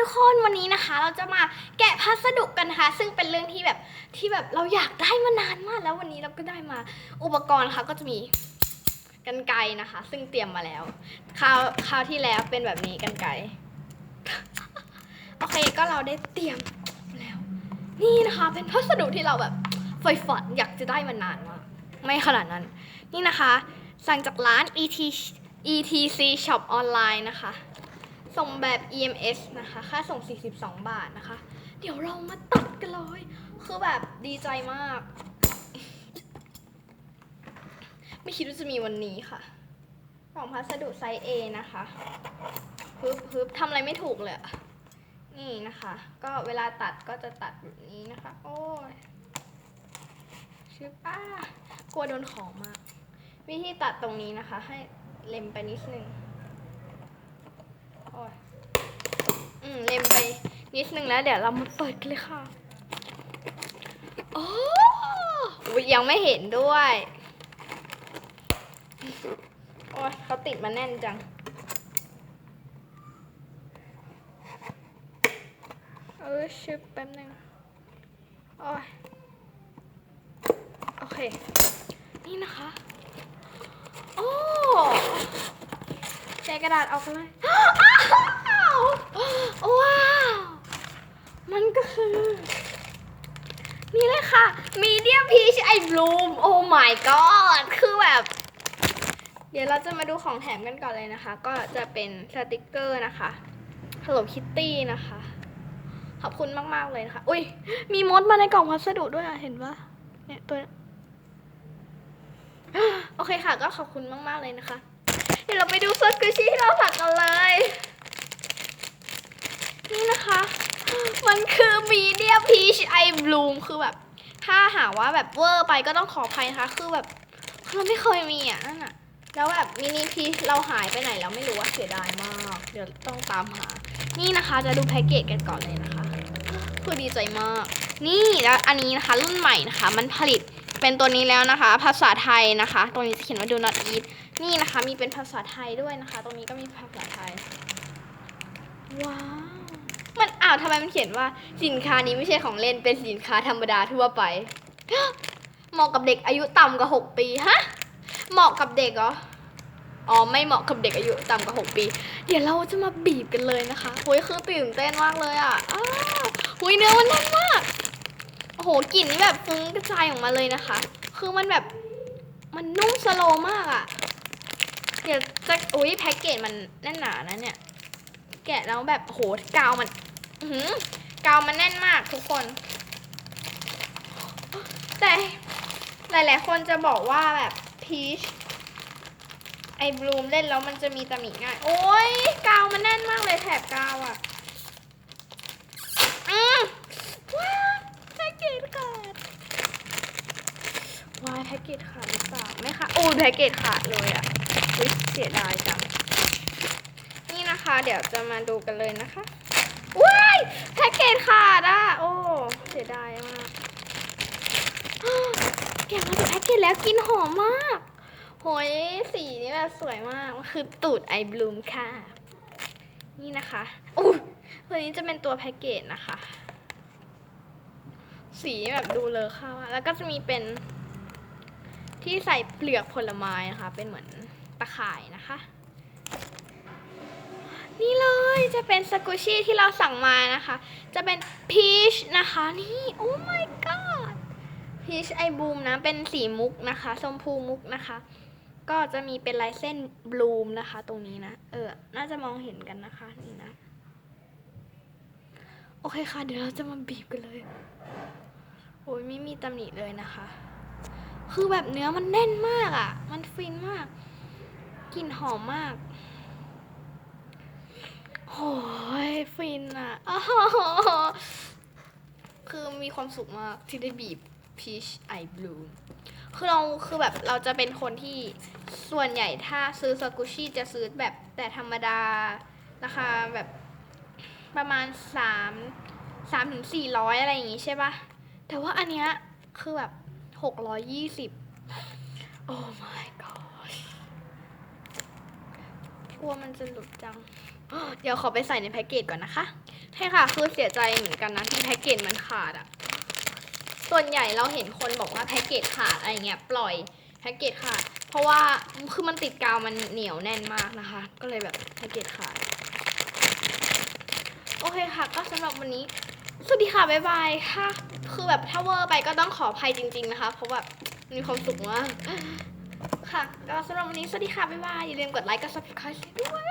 ทุกคนวันนี้นะคะ เราจะมาแกะพัสดุกันนะคะ ซึ่งเป็นเรื่องที่แบบที่แบบเราอยากได้มานานมากแล้ววันนี้เราก็ได้มาอุปกรณ์ค่ะก็จะมีกันไกนะคะ ซึ่งเตรียมมาแล้วคราวคราวที่แล้วเป็นแบบนี้กันไกโอเคก็เราได้เตรียมแล้ว นี่นะคะ เป็นพัสดุที่เราแบบใฝ่ฝันอยากจะได้มานานมากไม่ขนาดนั้น นี่นะคะ สั่งจากร้าน ET ETC Shop ออนไลน์นะคะ ส่งแบบ EMS นะคะ ค่าส่ง 42 บาทนะคะ เดี๋ยวเรามาตัดกันเลย คือแบบดีใจมาก ไม่คิดว่าจะมีวันนี้ค่ะกล่องพัสดุไซส์ A นะคะฮึบฮึบทำอะไรไม่ถูกเลยนี่นะคะ ก็เวลาตัดก็จะตัดแบบนี้นะคะ โอ้ยชิบป้ากลัวโดนของมาก วิธีตัดตรงนี้นะคะ ให้เล็มไปนิดนึง โอ้ย อืมเล็มไปนิดนึงแล้ว เดี๋ยวเรามาเปิดกันเลยค่ะโอ้ยยังไม่เห็นด้วยโอ้ยเขาติดมาแน่นจังเออชึบแป๊บนึงโอ้ยโอเค นี่นะคะโอ้แกะกระดาษออกเลยาวว้าวมันก็คือ นี่เลยค่ะ Medium Peach I Bloom โอ้ my god คือแบบ เดี๋ยวเราจะมาดูของแถมกันก่อนเลยนะคะ ก็จะเป็นสติกเกอร์นะคะ Hello Kitty นะคะ ขอบคุณมาก ๆ เลยนะคะ อุ้ยมีมดมาในกล่องพัสดุด้วยอะเห็นปะเนี่ยตัวโอเคค่ะ ก็ขอบคุณมาก ๆ เลยนะคะ เดี๋ยวเราไปดูสกุชี่ที่เราสั่งกันเลย นี่นะคะ มันคือ Medium Peach I Bloom คือแบบ ถ้าหาว่าแบบเวอร์ไปก็ต้องขออภัยนะคะ คือแบบเราไม่เคยมีอะนั่นอะ แล้วแบบมินิพีชเราหายไปไหนแล้วไม่รู้ว่าเสียดายมาก เดี๋ยวต้องตามหา นี่นะคะจะดูแพ็กเกจกันก่อนเลยนะคะคือดีใจมาก นี่แล้วอันนี้นะคะรุ่นใหม่นะคะ มันผลิตเป็นตัวนี้แล้วนะคะ ภาษาไทยนะคะ ตรงนี้จะเขียนว่า do not eat นี่นะคะ มีเป็นภาษาไทยด้วยนะคะ ตรงนี้ก็มีภาษาไทย ว้าว มันอ้าวทำไมมันเขียนว่าสินค้านี้ไม่ใช่ของเล่นเป็นสินค้าธรรมดาทั่วไปเหมาะกับเด็กอายุต่ำกว่า6ปีฮะเหมาะกับเด็กเหรออ๋อไม่เหมาะกับเด็กอายุต่ำกว่า 6 ปี เดี๋ยวเราจะมาบีบกันเลยนะคะโอ้ยคือตื่นเต้นมากเลยอะอ้าวหุยเนื้อมันแน่นมากโอ้โหกลิ่นนี่แบบฟุ้งกระจายออกมาเลยนะคะ คือมันแบบมันนุ่มสโลมากอะเดี๋ยวจะอุ้ยแพ็กเกจมันแน่นหนานะเนี่ย แกะแล้วแบบโอ้โหกาวมัน กาวมันแน่นมากทุกคน แต่หลาย ๆ คนจะบอกว่าแบบพีชไอบลูมเล่นแล้วมันจะมีตำหนิง่าย โอ้ยกาวมันแน่นมากเลยแถบกาวอะ่ะ อืมว้าแพ็กเกจขาดว้ายแพ็กเกจขาดหรือเปล่าไม่ค่ะ โอ้ยแพ็กเกจขาดเลยอะ่ะเสียดายจัง นี่นะคะ เดี๋ยวจะมาดูกันเลยนะคะ ว้ายแพ็กเกจขาดอะ โอ้ เสียดายมากแกะมาจากแพ็กเกจแล้วกลินหอมมาก โหยสีนี่แบบสวยมาก คือตูดไอบลูมค่ะ นี่นะคะอู้ตัวนี้จะเป็นตัวแพ็กเกจนะคะ สีแบบดูเลอค่ามากแล้วก็จะมีเป็นที่ใส่เปลือกผลไม้นะคะ เป็นเหมือนตะข่ายนะคะ เลยจะเป็นสกูชี่ที่เราสั่งมานะคะ จะเป็นพีชนะคะ นี่โอ้ my god พีชไอบูมนะ เป็นสีมุกนะคะชมพูมุกนะคะ ก็จะมีเป็นลายเส้นบลูมนะคะ ตรงนี้นะ เออ น่าจะมองเห็นกันนะคะ นี่นะ โอเคค่ะ เดี๋ยวเราจะมาบีบกันเลย โอ้ยไม่มีตำหนิเลยนะคะ คือแบบเนื้อมันแน่นมากอะ่ะ มันฟินมาก กลิ่นหอมมาก โอ้ยฟินอะ อ้าว คือมีความสุขมากที่ได้บีบ peach eye blue คือเราคือแบบเราจะเป็นคนที่ส่วนใหญ่ถ้าซื้อสกุชี่จะซื้อแบบแต่ธรรมดา ราคาแบบประมาณสามสามถึงสี่ร้อยอะไรอย่างงี้ใช่ปะแต่ว่าอันเนี้ยคือแบบหกร้อยยี่สิบโอ้ my god กลัวมันจะหลุดจัง เดี๋ยวขอไปใส่ในแพ็กเกจก่อนนะคะ ใช่ค่ะ คือเสียใจเหมือนกันนะที่แพ็กเกจมันขาดอะส่วนใหญ่เราเห็นคนบอกว่าแพ็กเกจขาดอะไรเงี้ยปล่อยแพ็กเกจขาด เพราะว่าคือมันติดกาวมันเหนียวแน่นมากนะคะ ก็เลยแบบแพ็กเกจขาด โอเคค่ะ ก็สำหรับวันนี้ สวัสดีค่ะ บ๊ายบายค่ะคือแบบถ้าเวอร์ไปก็ต้องขออภัยจริง ๆ นะคะ เพราะแบบมีความสุขมาก ค่ะ ก็สำหรับวันนี้ สวัสดีค่ะ บ๊ายบาย อย่าลืมกดไลค์ กด subscribe ด้วย